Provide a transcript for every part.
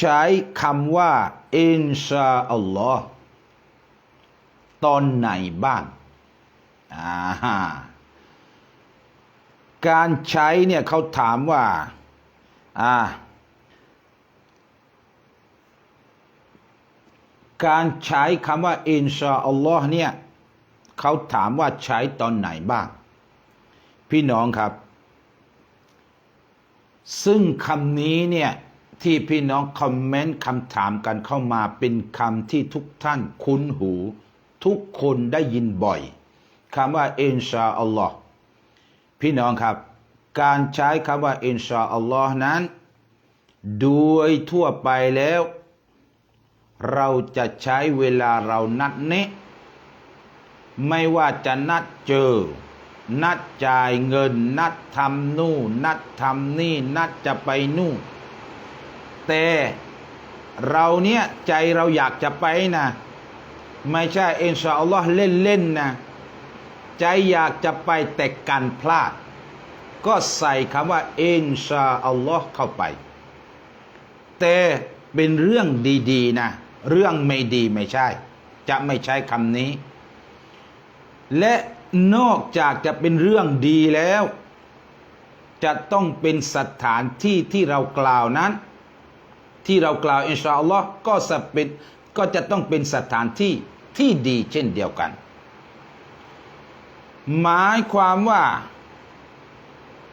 ใช้คำว่าอินชาอัลลอฮ์ตอนไหนบ้างอ่าการใช้เนี่ยเขาถามว่าอ่าการใช้คำว่าอินชาอัลลอฮ์เนี่ยเขาถามว่าใช้ตอนไหนบ้าง พี่น้องครับ ซึ่งคำนี้เนี่ย ที่พี่น้องคอมเมนต์คำถามกันเข้ามาเป็นคำที่ทุกท่านคุ้นหู ทุกคนได้ยินบ่อยคำว่าอินชาอัลลอฮ์พี่น้องครับ การใช้คำว่าอินชาอัลลอฮ์นั้น โดยทั่วไปแล้ว เราจะใช้เวลาเรานัดเนะไม่ว่าจะนัดเจอ นัดจ่ายเงิน นัดทำนู่นนัดทำนี่ นัดจะไปนู่น แต่เราเนี่ยใจเราอยากจะไปนะไม่ใช่อินชาอัลลอฮ์เล่นๆนะใจอยากจะไปแต่กันพลาด ก็ใส่คำว่าอินชาอัลลอฮ์เข้าไป แต่เป็นเรื่องดีๆนะเรื่องไม่ดีไม่ใช่ จะไม่ใช้คำนี้ และนอกจากจะเป็นเรื่องดีแล้ว จะต้องเป็นสถานที่ที่เรากล่าวนั้น ที่เรากล่าวอินชาอัลลอฮ์ก็จะเป็นก็จะต้องเป็นสถานที่ที่ดีเช่นเดียวกัน หมายความว่า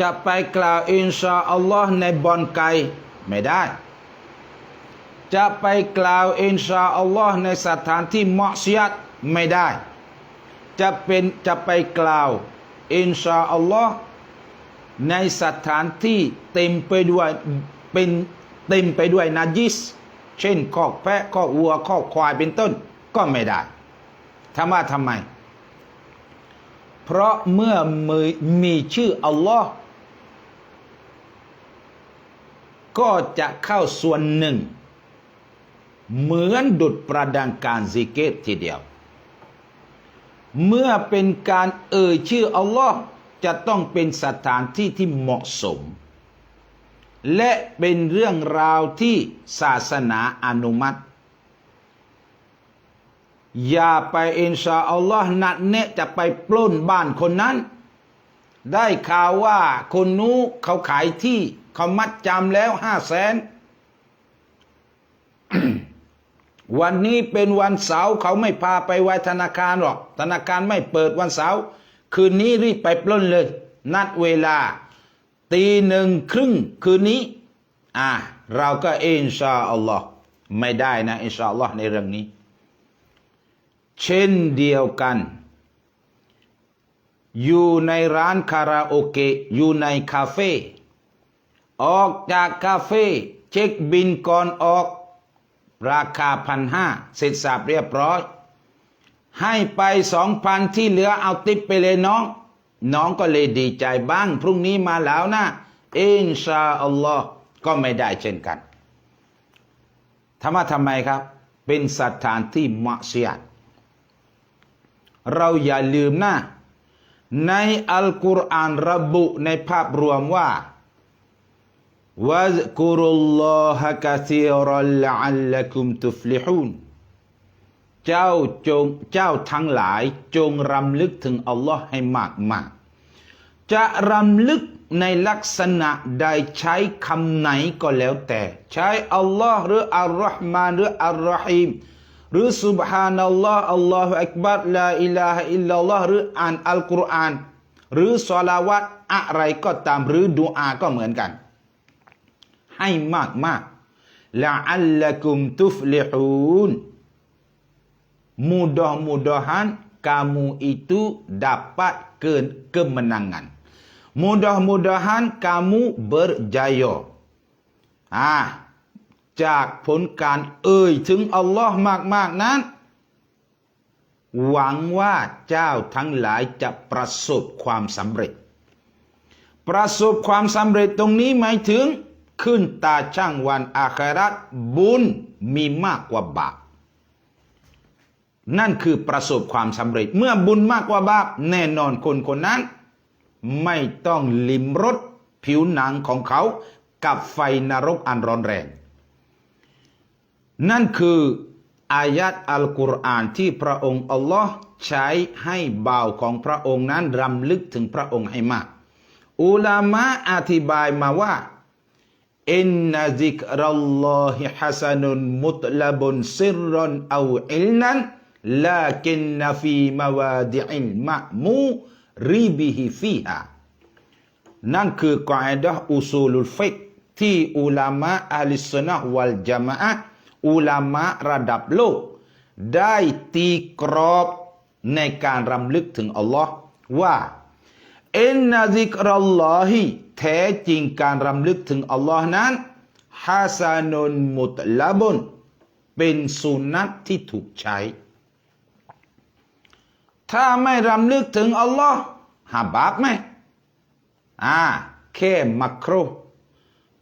จะไปกล่าวอินชาอัลลอฮ์ในบอนไกไม่ได้ จะไปกล่าวอินชาอัลลอฮ์ในสถานที่มอสยัดไม่ได้ จะเป็นจะไปกล่าวอินชาอัลลอฮ์ในสถานที่เต็มไปด้วยเป็น เต็มไปด้วยนาจิส เช่นคอกแพะคอกวัวคอกควายเป็นต้นก็ไม่ได้ถามว่าทำไม เพราะเมื่อมือมีชื่ออัลลอฮ์ก็จะเข้าส่วนหนึ่ง เหมือนดุดประดังการซิกเกตทีเดียว เมื่อเป็นการเอ่ยชื่ออัลลอฮ์จะต้องเป็นสถานที่ที่เหมาะสม และเป็นเรื่องราวที่ศาสนาอนุมัติ อย่าไปอินชาอัลลอฮ์นัดเนะจะไปปล้นบ้านคนนั้น ได้ข่าวว่าคนนู้เขาขายที่เขามัดจำแล้วห้าแสนวันนี้เป็นวันเสาร์เขาไม่พาไปไว้ธนาคารหรอก ธนาคารไม่เปิดวันเสาร์คืนนี้รีบไปปล้นเลย นัดเวลา ตีหนึ่งครึ่งคืนนี้ อ่า เราก็อินชาอัลลอฮ์ไม่ได้นะ อินชาอัลลอฮ์ในเรื่องนี้ เช่นเดียวกัน อยู่ในร้านคาราโอเกะอยู่ในคาเฟ่ออกจากคาเฟ่เช็คบินก่อนออก ราคาพันห้าเสร็จสับเรียบร้อย ให้ไปสองพันที่เหลือเอาติปไปเลยน้อง น้องก็เลยดีใจบ้าง พรุ่งนี้มาแล้วนะอินชาอัลลอฮ์ก็ไม่ได้เช่นกันทำไมทำไมครับ เป็นสถานที่มัสยิดเราอย่าลืมนะ ในอัลกุรอานระบุในภาพรวมว่าวะกุรุลลอฮะกะซีรัลลัลลักุมตุฟลิฮูน จ้าจงเจ้าทั้งหลายจงรำลึกถึงอัลลอฮ์ให้มากมากจะรำลึกในลักษณะใดใช้คำไหนก็แล้วแต่ ใช้อัลลอฮ์หรืออัลลอฮ์มานหรืออัลรอฮีมหรือสุบฮานัลลอฮ์อัลลอฮฺอักบัรลาอิลาฮอิลลัลลอฮ์หรืออ่านอัลกุรอาน หรือสลาวัตอะไรก็ตามหรือดูอาก็เหมือนกัน ให้มากมากละอัลละกุมตุฟลิฮูน mudah-mudahan kamu itu dapat ke kemenangan mudah-mudahan kamu berjaya อ่าจากผลการเอ่ยถึงอัลลอฮ์มากๆนั้น หวังว่าเจ้าทั้งหลายจะประสบความสำเร็จ ประสบความสำเร็จตรงนี้หมายถึง ขึ้นตาช่างวันอาคราตบุญมีมากกว่าบาป นั่นคือประสบความสำเร็จ เมื่อบุญมากกว่าบาปแน่นอนคนคนนั้น ไม่ต้องลิมรสผิวหนังของเขากับไฟนรกอันร้อนแรง นั่นคืออายัดอัลกุรอานที่พระองค์อัลลอฮ์ใช้ให้บ่าวของพระองค์นั้นรำลึกถึงพระองค์ให้มาก อุลามะอธิบายมาว่าอินนซิกรัลลอฮิฮัสนุนมุตลบุนซิรรอนอาอิลนัน ลากินนฟีมาวาดิอิลมะมูรีบิฮิฟีฮานั่นคือกอดะอุซูลุลฟิกที่อุลามะอัลสุนนะวัลจามะฮ์อุลามะระดับโลก ได้ตีกรอบในการรำลึกถึงอัลลอฮ์ว่าอินนาซิกรัลลอฮิแท้จริงการรำลึกถึงอัลลอฮ์นั้นฮาซานุนมุตลาบุนเป็นสุนัตที่ถูกใช้ ถ้าไม่รำลึกถึงอัลลอฮ์หาบาปไหมอ่าแค่มักรุ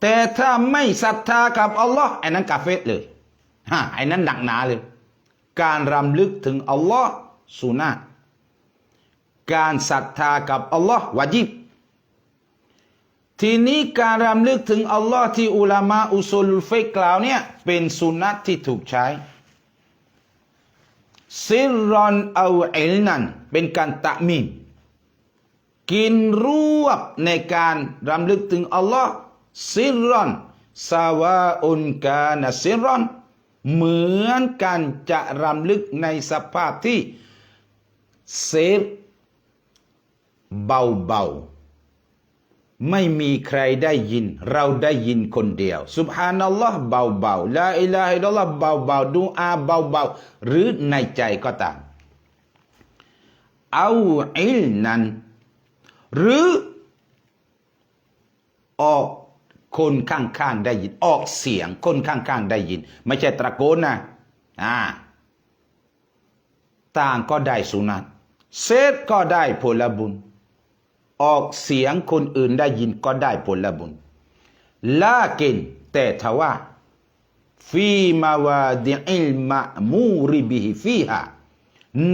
แต่ถ้าไม่ศรัทธากับอัลลอฮ์ไอ้นั้นกาเฟตเลยฮะไอ้นั้นหนักหนาเลย การรำลึกถึงอัลลอฮ์สุนะการศรัทธากับอัลลอฮ์วาจิบทีนี้การรำลึกถึงอัลลอฮ์ที่อุลามะอุซูลุลฟิกกล่าวเนี่ยเป็นสุนัตที่ถูกใช้ ซิรอนเอาเอลนันเป็นการตะมีมกินรวบในการรำลึกถึงอัลลอฮ์ซิรอนซาวาอุนกานะซิรรอน เหมือนกันจะรำลึกในสภาพที่เซฟเบาๆ ไม่มีใครได้ยิน เราได้ยินคนเดียวสุบฮานัลลอฮ์เบาๆลาอิลาฮิลลอฮ์เบาๆดูอาเบาๆหรือในใจก็ตามเอาอิลนั้น หรือออกคนข้างๆได้ยิน ออกเสียงคนข้างๆได้ยิน ไม่ใช่ตะโกนนะอ่าต่างก็ได้สุนัตเซฟก็ได้ผลบุญ ออกเสียงคนอื่นได้ยินก็ได้ผลบุญลากินแต่ทว่าฟีมาวาดิอิลมะมูริบิฮิฟีฮา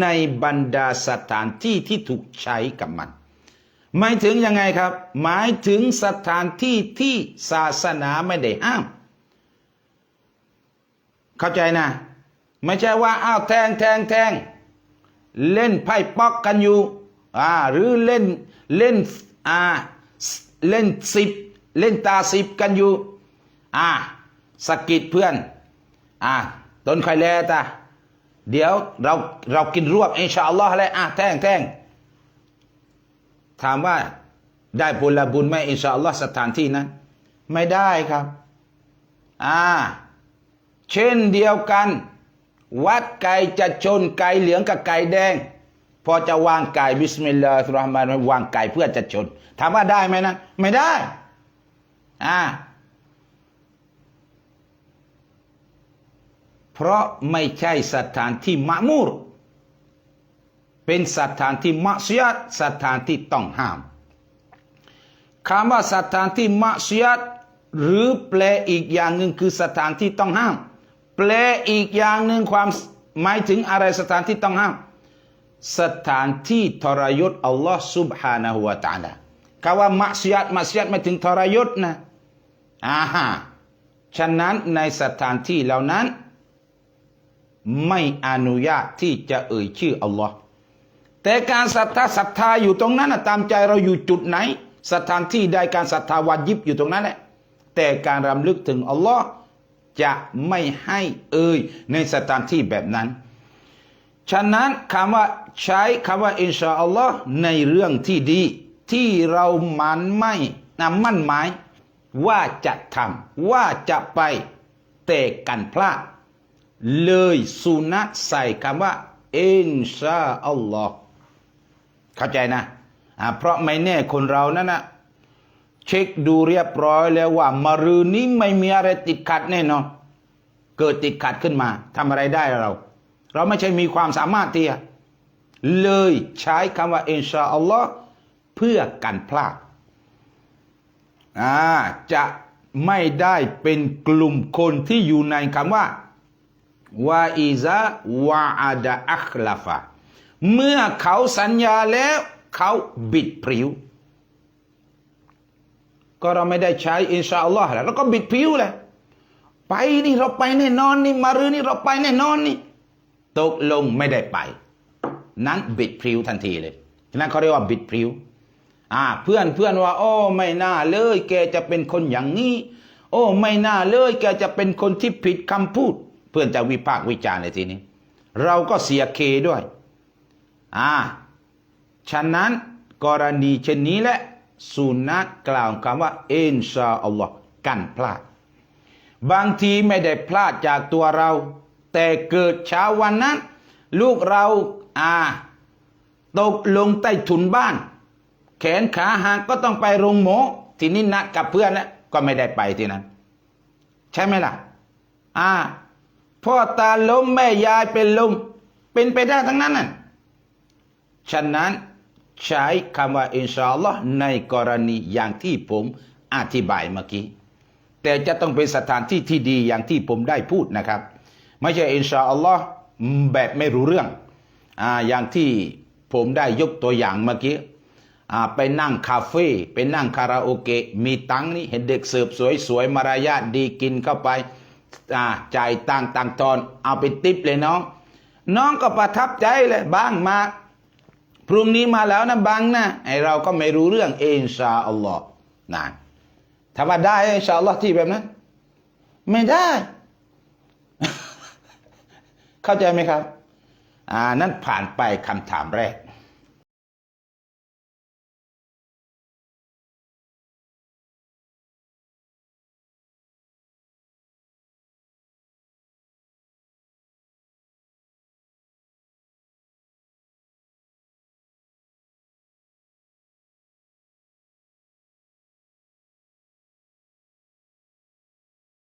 ในบรรดาสถานที่ที่ถูกใช้กับมัน หมายถึงยังไงครับ หมายถึงสถานที่ที่ศาสนาไม่ได้ห้าม เข้าใจนะ ไม่ใช่ว่าอ้าวแทงแทงแทงเล่นไพ่ป๊อกกันอยู่อ่าหรือเล่น เล่นอ่าเล่นสิบเล่นตาสิบกันอยู่ อ่าสะกิดเพื่อน อ่าต้นไข่แลตาเดี๋ยวเราเรากินรวบอินชาอัลลอฮ์เลยอะแท่งแท่งถามว่าได้ผละบุญไหมอินชาอัลลอฮ์สถานที่นั้น ไม่ได้ครับ อ่า เช่นเดียวกัน วัดไก่จะชนไก่เหลืองกับไก่แดง พอจะวางไก่บิสมิลลาฮิรราะห์มานิรเราะฮีมวางไก่เพื่อจะชนถามว่าได้ไหมนะไม่ได้ อ่า เพราะไม่ใช่สถานที่มะมูร เป็นสถานที่มัสยิดสถานที่ต้องห้ามคำว่าสถานที่มัสยิดหรือแปลอีกอย่างหนึ่งคือสถานที่ต้องห้าม แปลอีกอย่างหนึ่งความหมายถึงอะไรสถานที่ต้องห้าม สถานที่ทรยศอัลลอฮ์ سبحانه และ تعالى คำว่ามัสยิดมัสยิดไม่ถึงทรยศนะอ่าฮะฉะนั้นในสถานที่เหล่านั้น ไม่อนุญาตที่จะเอ่ยชื่ออัลลอฮ์แต่การศรัทธาศรัทธาอยู่ตรงนั้นนะตามใจเราอยู่จุดไหน สถานที่ใดการศรัทธาวาจิบอยู่ตรงนั้นแหละ แต่การรำลึกถึงอัลลอฮ์จะไม่ให้เอ่ยในสถานที่แบบนั้น ฉะนั้นคำว่าใช้คำว่าอินชาอัลลอฮ์ในเรื่องที่ดี ที่เรามันไม่นะมั่นหมาย ว่าจะทำว่าจะไปแต่กันพลาดเลยสุนัตใส่คำว่าอินชาอัลลอฮ์เข้าใจนะอ่าเพราะไม่แน่คนเรานั่นนะเช็คดูเรียบร้อยแล้วว่ามารืนนี้ไม่มีอะไรติดขัดแน่นอนเกิดติดขัดขึ้นมาทำอะไรได้เรา เราไม่ใช่มีความสามารถที่จะเลยใช้คำว่าอินชาอัลลอฮ์เพื่อกันพลาดจะไม่ได้เป็นกลุ่มคนที่อยู่ในคำว่าวาอิซาวาอาดะอัคลาฟะเมื่อเขาสัญญาแล้วเขาบิดพริ้วก็เราไม่ได้ใช้อินชาอัลลอฮ์แล้วเราก็บิดพริ้วแหละไปนี่เราไปแน่นอนนี่มารืนนี่เราไปแน่นอนนี่ ตกลงไม่ได้ไป นั้นบิดพริ้วทันทีเลยฉะนั้นเขาเรียกว่าบิดพริ้วอ่าเพื่อนเพื่อนว่า โอ้ไม่น่าเลย แกจะเป็นคนอย่างนี้ โอ้ไม่น่าเลย แกจะเป็นคนที่ผิดคำพูด เพื่อนจะวิพากษ์วิจารณ์ในทีนี้ เราก็เสียเคด้วยอ่าฉะนั้นกรณีเช่นนี้แหละสุนัตกล่าวคำว่าอินชาอัลลอฮ์กันพลาด บางทีไม่ได้พลาดจากตัวเรา แต่เกิดเช้าวันนั้น ลูกเราอ่าตกลงใต้ถุนบ้าน แขนขาหักก็ต้องไปโรงหมอทีนี้นัดกับเพื่อนแล้วก็ไม่ได้ไปที่นั้น ใช่ไหมล่ะ อ่าพ่อตาล้มแม่ยายเป็นลมเป็นไปได้ทั้งนั้นน่ะฉะนั้นใช้คำว่าอินชาอัลลอฮ์ในกรณีอย่างที่ผมอธิบายเมื่อกี้ แต่จะต้องเป็นสถานที่ที่ดีอย่างที่ผมได้พูดนะครับ ไม่ใช่อินชาอัลลอฮ์แบบไม่รู้เรื่องอ่าอย่างที่ผมได้ยกตัวอย่างเมื่อกี้อ่าไปนั่งคาเฟ่ไปนั่งคาราโอเกะมีตังนี่เห็นเด็กเสิร์ฟสวยๆมารยาทดีกินเข้าไปอ่าจ่ายตังตังตอน เอาไปติปเลยน้อง น้องก็ประทับใจเลยบ้างมาพรุ่งนี้มาแล้วนะบังนะไอเราก็ไม่รู้เรื่องอินชาอัลลอฮ์นะถ้าว่าได้อินชาอัลลอฮ์ที่แบบนั้น ไม่ได้ เข้าใจไหมครับ อ่า นั่นผ่านไปคำถามแรก